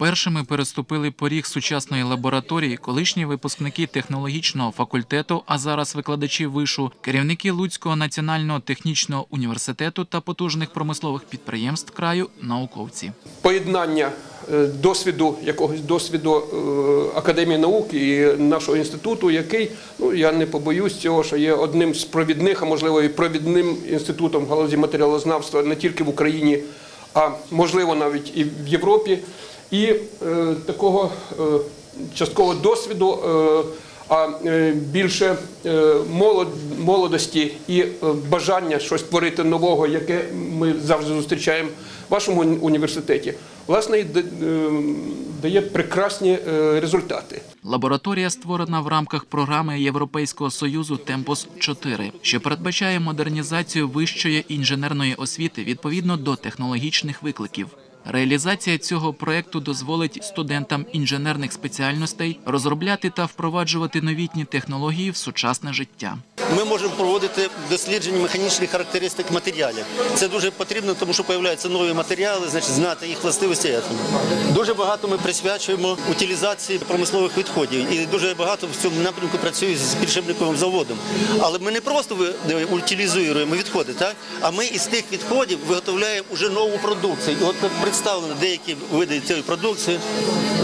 Першими переступили поріг сучасної лабораторії колишні випускники технологічного факультету, а зараз викладачі вишу, керівники Луцького національного технічного університету та потужних промислових підприємств краю, науковці. поєднання е, досвіду, якогось досвіду е, Академії наук і нашого інституту, який, ну я не побоюсь цього, що є одним з провідних, а можливо і провідним інститутом галузі матеріалознавства не тільки в Україні, а можливо навіть і в Європі. І е, такого е, частково досвіду. А е, більше е, молодості і е, бажання щось творити нового, яке ми завжди зустрічаємо в вашому університеті, власне, і дає прекрасні результати. Лабораторія створена в рамках програми Європейського союзу Темпос 4 що передбачає модернізацію вищої інженерної освіти відповідно до технологічних викликів. Реалізація цього проекту дозволить студентам інженерних спеціальностей розробляти та впроваджувати новітні технології в сучасне життя. Ми можемо проводити дослідження механічних характеристик матеріалів. Це дуже потрібно, тому що з'являються нові матеріали, значить знати їх властивості. Дуже багато ми присвячуємо утилізації промислових відходів, і дуже багато в цьому напрямку працює з підшипниковим заводом. Але ми не просто е, утилізуємо відходи, так а ми із тих відходів виготовляємо вже нову продукцію. І от представлено деякі види цієї продукції.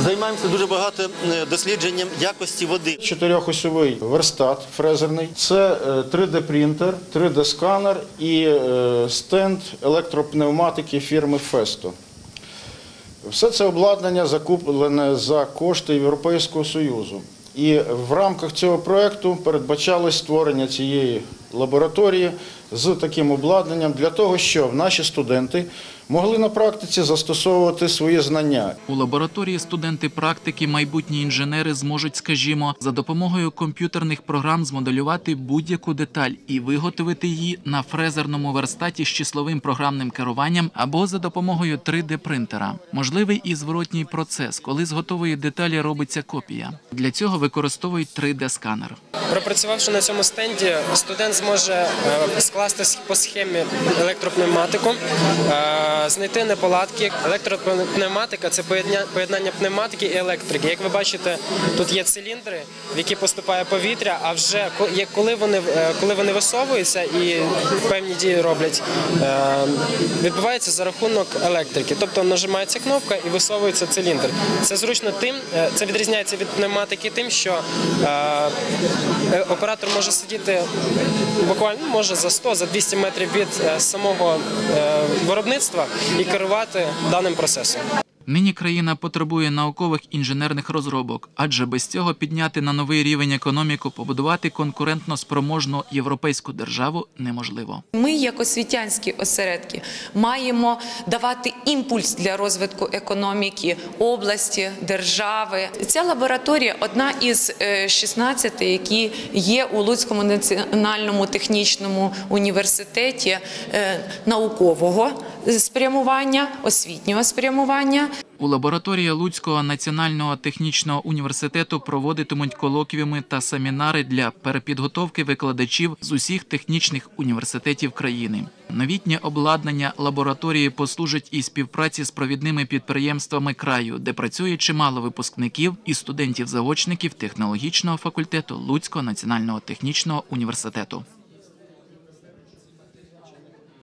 Займаємося дуже багато е, дослідженням якості води. Чотирьохосьовий верстат фрезерний. Це 3D-принтер, 3D-сканер і е, стенд електропневматики фірми Festo. Все це обладнання закуплене за кошти Європейського Союзу. І в рамках цього проєкту передбачалось створення цієї лабораторії з таким обладнанням для того, щоб наші студенти могли на практиці застосовувати свої знання У лабораторії студенти практики, майбутні інженери зможуть, скажімо, за допомогою комп'ютерних програм змоделювати будь-яку деталь і виготовити її на фрезерному верстаті з числовим програмним керуванням або за допомогою 3D-принтера. Можливий і зворотній процес, коли з готової деталі робиться копія. Для цього використовують 3D-сканер. Пропрацювавши на цьому стенді, студент зможе е, скласти по схемі електропневматику, е, знайти неполадки. Електропневматика це поєднання, пневматики і електрики. Як ви бачите, тут є циліндри, в які поступає повітря. А вже коли вони е, коли вони висовуються і певні дії роблять, відбувається за рахунок електрики. Тобто нажимається кнопка і висовується циліндр. Це зручно тим, це відрізняється від пневматики тим, що оператор може сидіти буквально ну, може за 100 за 200 метрів від е, самого е, виробництва і керувати даним процесом. Нині країна потребує наукових інженерних розробок, адже без цього підняти на новий рівень економіку, побудувати конкурентно спроможну європейську державу неможливо. Ми, як освітянські осередки, маємо давати імпульс для розвитку економіки області, держави. Ця лабораторія одна із е, 16, які є у Луцькому національному технічному університеті е, наукового спрямування, освітнього спрямування. У лабораторії Луцького національного технічного університету проводитимуть колоквіуми та семінари для перепідготовки викладачів з усіх технічних університетів країни. Новітнє обладнання лабораторії послужить і співпраці з провідними підприємствами краю, де працює чимало випускників і студентів-заочників технологічного факультету Луцького національного технічного університету.